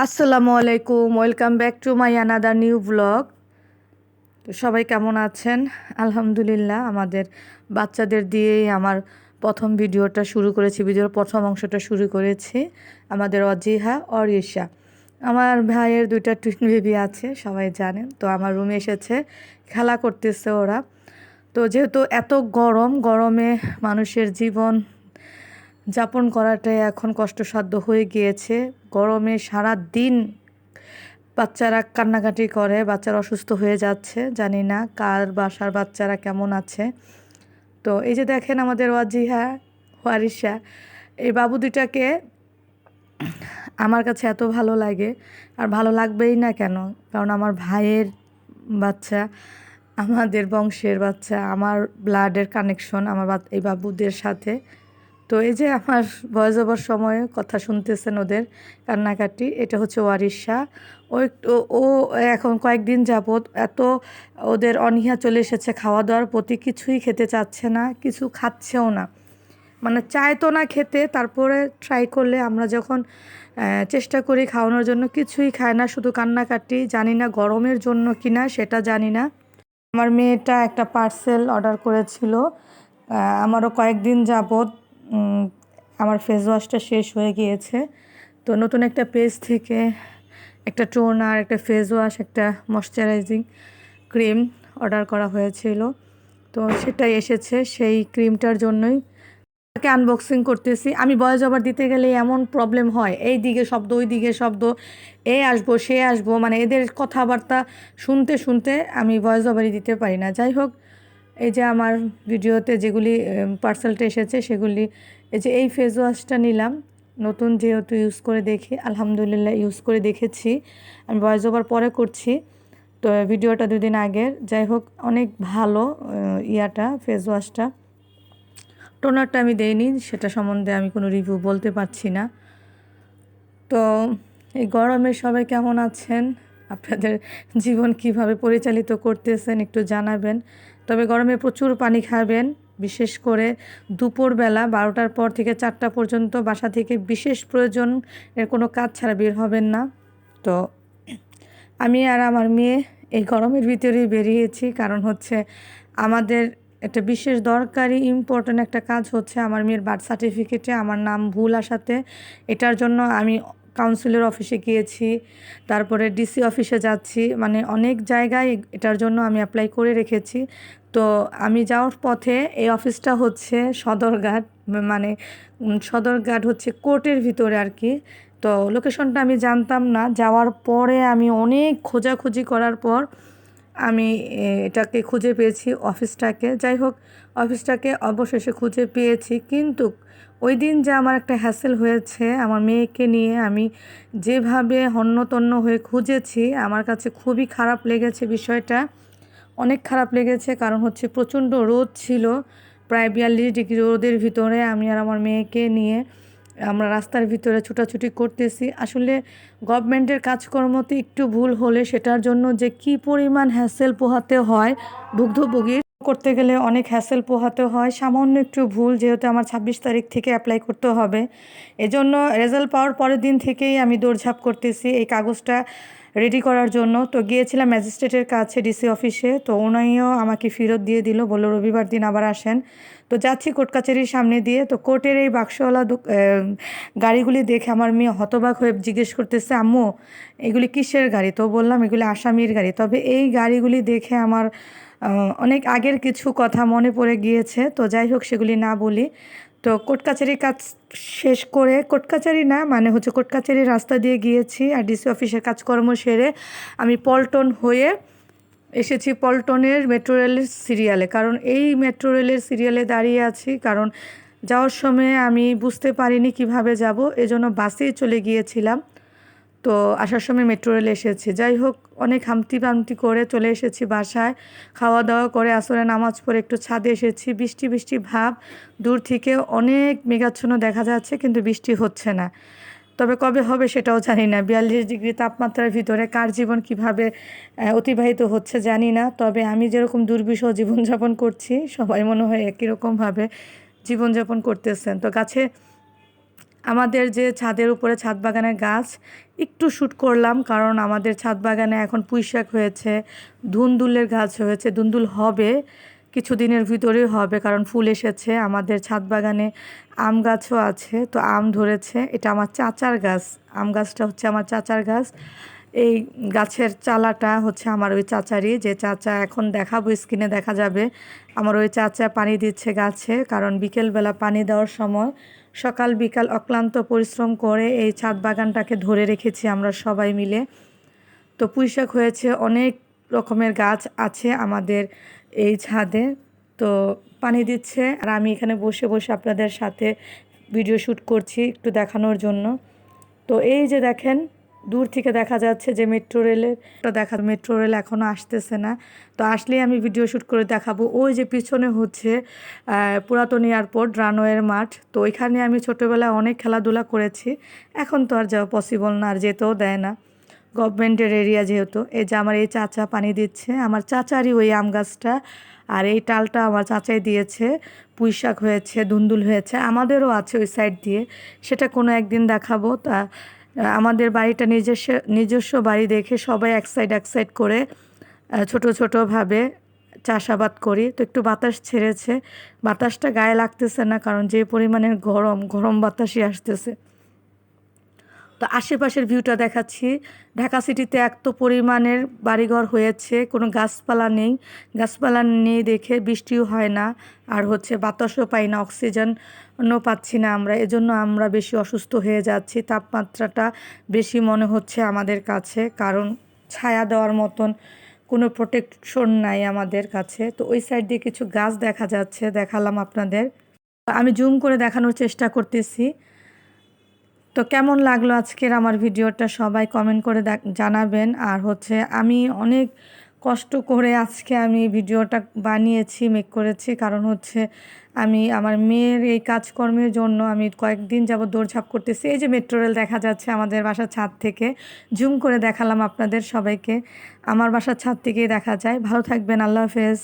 আসসালামু আলাইকুম, welcome back to my another new blog তো সবাই কেমন আছেন? আলহামদুলিল্লাহ, আমাদের বাচ্চাদের দিয়েই আমার প্রথম ভিডিওটা শুরু করেছি, ভিডিওর প্রথম অংশটা শুরু করেছি, আমাদের অজিহা অরিশা আমার ভাইয়ের দুইটা টুইন বেবি আছে, সবাই জানেন। তো আমার রুমে এসেছে, খেলা করতেছে ওরা। তো যেহেতু এত গরম, গরমে মানুষের জীবন যাপন করাটাই এখন কষ্টসাধ্য হয়ে গিয়েছে। গরমে সারা দিন বাচ্চারা কান্নাকাটি করে, বাচ্চারা অসুস্থ হয়ে যাচ্ছে, জানি না কার বাসার বাচ্চারা কেমন আছে। তো এই যে দেখেন আমাদের ওয়াজিহা ওয়ারিসা এই বাবু দুটাকে আমার কাছে এত ভালো লাগে। আর ভালো লাগবেই না কেন? কারণ আমার ভাইয়ের বাচ্চা, আমাদের বংশের বাচ্চা, আমার ব্লাডের কানেকশন আমার এই বাবুদের সাথে। তো এই যে আমার ভয়েস ওভার সময়ে কথা শুনতেছেন ওদের কান্নাকাটি, এটা হচ্ছে ওয়ারিশা। ও একটু, ও এখন কয়েকদিন যাবৎ এত ওদের অনীহা চলে এসেছে খাওয়া দাওয়ার প্রতি, কিছুই খেতে চাচ্ছে না, কিছু খাচ্ছেও না। মানে চায় তো না খেতে, তারপরে ট্রাই করলে আমরা যখন চেষ্টা করি খাওয়ানোর জন্য, কিছুই খায় না, শুধু কান্নাকাটি, জানি না গরমের জন্য কিনা, সেটা জানি না। আমার মেয়েটা একটা পার্সেল অর্ডার করেছিল আমারও কয়েকদিন যাবৎ আমার ফেস ওয়াশটা শেষ হয়ে গিয়েছে। তো নতুন একটা পেজ থেকে একটা টোনার একটা ফেস ওয়াশ একটা ময়শ্চারাইজিং ক্রিম অর্ডার করা হয়েছিল। তো সেটাই এসেছে, সেই ক্রিমটার জন্যই তাকে আনবক্সিং করতেছি। আমি বয়স ওভার দিতে গেলে এমন প্রবলেম হয়, এই দিকে শব্দ, ওই দিকে শব্দ, এ আসব, সে আসব মানে এদের কথাবার্তা শুনতে শুনতে আমি ভয়েস ওভারই দিতে পারি না। যাই হোক এই যে আমার ভিডিওতে যেগুলি পার্সেলটা এসেছে সেগুলি, এই যে এই ফেস ওয়াশটা নিলাম। নতুন যেহেতু ইউজ করে দেখি, আলহামদুলিল্লাহ ইউজ করে দেখেছি। আমি ভয়েস ওভার পরে করছি। তো ভিডিওটা দুদিন আগের। যাই হোক, অনেক ভালো ইয়াটা ফেস ওয়াশটা টোনারটা আমি দেইনি, সেটা সম্বন্ধে আমি কোনো রিভিউ বলতে পারছি না। তো এই গরমে সবাই কেমন আছেন? আপনাদের জীবন কীভাবে পরিচালিত করতেছেন একটু জানাবেন। তবে গরমে প্রচুর পানি খাবেন, বিশেষ করে দুপুরবেলা বারোটার পর থেকে চারটা পর্যন্ত বাসা থেকে বিশেষ প্রয়োজন এর কোনো কাজ ছাড়া বের হবেন না। তো আমি আর আমার মেয়ে এই গরমের ভিতরেই বেরিয়েছি, কারণ হচ্ছে আমাদের একটা বিশেষ দরকারি ইম্পর্ট্যান্ট একটা কাজ হচ্ছে আমার মেয়ের বার্থ সার্টিফিকেটে আমার নাম ভুল আসাতে। এটার জন্য আমি কাউন্সিলের অফিসে গিয়েছি, তারপরে ডিসি অফিসে যাচ্ছি মানে অনেক জায়গায় এটার জন্য আমি অ্যাপ্লাই করে রেখেছি। তো আমি যাওয়ার পথে এই অফিসটা হচ্ছে সদরঘাট মানে সদরঘাট হচ্ছে কোর্টের ভিতরে আর কি। তো লোকেশনটা আমি জানতাম না, যাওয়ার পরে আমি অনেক খোঁজাখুঁজি করার পর আমি এটাকে খুঁজে পেয়েছি অফিসটাকে যাই হোক অফিসটাকে অবশেষে খুঁজে পেয়েছি, কিন্তু ওই দিন যে আমার একটা হ্যাসেল হয়েছে, আমার মেয়েকে নিয়ে আমি যেভাবে হন্যতন্য হয়ে খুঁজেছি, আমার কাছে খুবই খারাপ লেগেছে বিষয়টা। অনেক খারাপ লেগেছে, কারণ হচ্ছে প্রচণ্ড রোদ ছিল, প্রায় বিয়াল্লিশ ডিগ্রি রোদের ভিতরে আমি আর আমার মেয়েকে নিয়ে আমরা রাস্তার ভিতরে ছুটাছুটি করতেছি। আসলে গভর্নমেন্টের কাজকর্মতে একটু ভুল হলে সেটার জন্য যে কি পরিমাণ হ্যাসেল পোহাতে হয় ভুগ্ধভোগীর করতে গেলে অনেক হ্যাসেল পোহাতে হয়। সামান্য একটু ভুল যেহেতু আমার ছাব্বিশ তারিখ থেকে অ্যাপ্লাই করতে হবে। এজন্য রেজাল্ট পাওয়ার পরের দিন থেকেই আমি দৌড়ঝাঁপ করতেছি এই কাগজটা রেডি করার জন্য। তো গিয়েছিলাম ম্যাজিস্ট্রেটের কাছে ডিসি অফিসে তো উনিও আমাকে ফেরত দিয়ে দিল, বলল, রবিবার দিন আবার আসেন। তো যাচ্ছি কোর্ট কাছারির সামনে দিয়ে। তো কোর্টের এই বাক্সওয়ালা গাড়িগুলি দেখে আমার মেয়ে হতবাক হয়ে জিজ্ঞেস করতেছে, আম্মু, এগুলি কিসের গাড়ি? তো বললাম, এগুলি আসামির গাড়ি। তবে এই গাড়িগুলি দেখে আমার অনেক আগের কিছু কথা মনে পড়ে গিয়েছে, তো যাই হোক সেগুলি না বলি। তো কোর্ট কাছারির কাজ শেষ করে, কোর্ট কাছারি না মানে হচ্ছে কোর্ট কাছারির রাস্তা দিয়ে গিয়েছি আর ডিসি অফিসের কাজকর্ম সেরে আমি পল্টন হয়ে এসেছি পল্টনের মেট্রো রেলের সিরিয়ালে। কারণ এই মেট্রো রেলের সিরিয়ালে দাঁড়িয়ে আছি, কারণ যাওয়ার সময় আমি বুঝতে পারিনি কীভাবে যাব, এজন্য বাসেই চলে গিয়েছিলাম। তো আসার সময় মেট্রো রেলে এসেছি। যাই হোক, অনেক হামতি পামতি করে চলে এসেছি বাসায়। খাওয়া দাওয়া করে আসরে নামাজ পড়ে একটু ছাদে এসেছি। বৃষ্টি বৃষ্টি ভাব। দূর থেকে অনেক মেঘাচ্ছন্ন দেখা যাচ্ছে, কিন্তু বৃষ্টি হচ্ছে না। তবে কবে হবে সেটাও জানি না। বিয়াল্লিশ ডিগ্রি তাপমাত্রার ভিতরে কার জীবন কীভাবে অতিবাহিত হচ্ছে জানি না। তবে আমি যেরকম দুর্বিষহ জীবনযাপন করছি, সবাই মনে হয় একই রকমভাবে জীবনযাপন করতেছেন। তো গাছে আমাদের যে ছাদের উপরে ছাদ বাগানের গাছ, একটু শ্যুট করলাম কারণ আমাদের ছাদ বাগানে এখন পুঁইশাক হয়েছে, ধুন্দুলের গাছ হয়েছে, ধুন্দুল হবে, কিছুদিনের ভিতরেই হবে কারণ ফুল এসেছে, আমাদের ছাদ বাগানে আম গাছও আছে, তো আম ধরেছে, এটা আমার চাচার গাছ, আম গাছটা হচ্ছে আমার চাচার গাছ, এই গাছের চালাটা হচ্ছে আমার ওই চাচারই, যে চাচা এখন দেখাবো স্ক্রিনে দেখা যাবে, আমার ওই চাচা পানি দিচ্ছে গাছে, কারণ বিকেলবেলা পানি দেওয়ার সময় সকাল বিকাল অক্লান্ত পরিশ্রম করে এই ছাদ বাগানটাকে ধরে রেখেছি আমরা সবাই মিলে। তো পুঁইশাক হয়েছে, অনেক রকমের গাছ আছে আমাদের এই ছাদে। তো পানি দিচ্ছে আর আমি এখানে বসে বসে আপনাদের সাথে ভিডিও শ্যুট করছি একটু দেখানোর জন্য। তো এই যে দেখেন দূর থেকে দেখা যাচ্ছে যে মেট্রো রেলের দেখা মেট্রো রেল এখনও আসতেছে না। তো আসলেই আমি ভিডিও শ্যুট করে দেখাবো। ওই যে পিছনে হচ্ছে পুরাতন এয়ারপোর্ট রানওয়ের মাঠ। তো ওইখানে আমি ছোটোবেলায় অনেক খেলাধুলা করেছি। এখন তো আর যাওয়া পসিবল না, আর যেতেও দেয় না। গভর্নমেন্টের এরিয়া যেহেতু। এই যে আমার এই চাচা পানি দিচ্ছে। আমার চাচারই ওই আম গাছটা, আর এই টালটা আমার চাচাই দিয়েছে। পুঁই শাক হয়েছে ধুন্দুল হয়েছে। আমাদেরও আছে ওই সাইড দিয়ে। সেটা কোনো একদিন দেখাবো। তা আমাদের বাড়িটা নিজস্ব নিজস্ব বাড়ি দেখে সবাই এক সাইড এক সাইড করে ছোট, ছোটোভাবে চাষাবাদ করি। তো একটু বাতাস ছেড়েছে। বাতাসটা গায়ে লাগতেছে না কারণ যে পরিমাণের গরম গরম বাতাসই আসতেছে। তো আশেপাশের ভিউটা দেখাচ্ছি। ঢাকা সিটিতে এত পরিমাণের বাড়িঘর হয়েছে, কোনো গাছপালা নেই। গাছপালা নেই দেখে বৃষ্টিও হয় না, আর হচ্ছে বাতাসও পাই না, অক্সিজেনও পাচ্ছি না আমরা। এজন্য আমরা বেশি অসুস্থ হয়ে যাচ্ছি। তাপমাত্রাটা বেশি মনে হচ্ছে আমাদের কাছে, কারণ ছায়া দেওয়ার মতন কোনো প্রোটেকশন নাই আমাদের কাছে। তো ওই সাইড দিয়ে কিছু গাছ দেখা যাচ্ছে, দেখালাম আপনাদের। আমি জুম করে দেখানোর চেষ্টা করতেছি। তো কেমন লাগল আজকের আমার ভিডিওটা? সবাই কমেন্ট করে জানাবেন। আর হচ্ছে আমি অনেক কষ্ট করে আজকে আমি ভিডিওটা বানিয়েছি মেক করেছি। কারণ হচ্ছে আমি, আমার মেয়ের এই কাজকর্মের জন্য আমি কয়েকদিন যাবত দৌড়ঝাঁপ করতেছি। এই যে মেট্রো রেল দেখা যাচ্ছে আমাদের বাসার ছাদ থেকে। জুম করে দেখালাম আপনাদের সবাইকে। আমার বাসার ছাদ থেকেই দেখা যায়। ভালো থাকবেন। আল্লাহ হাফেজ।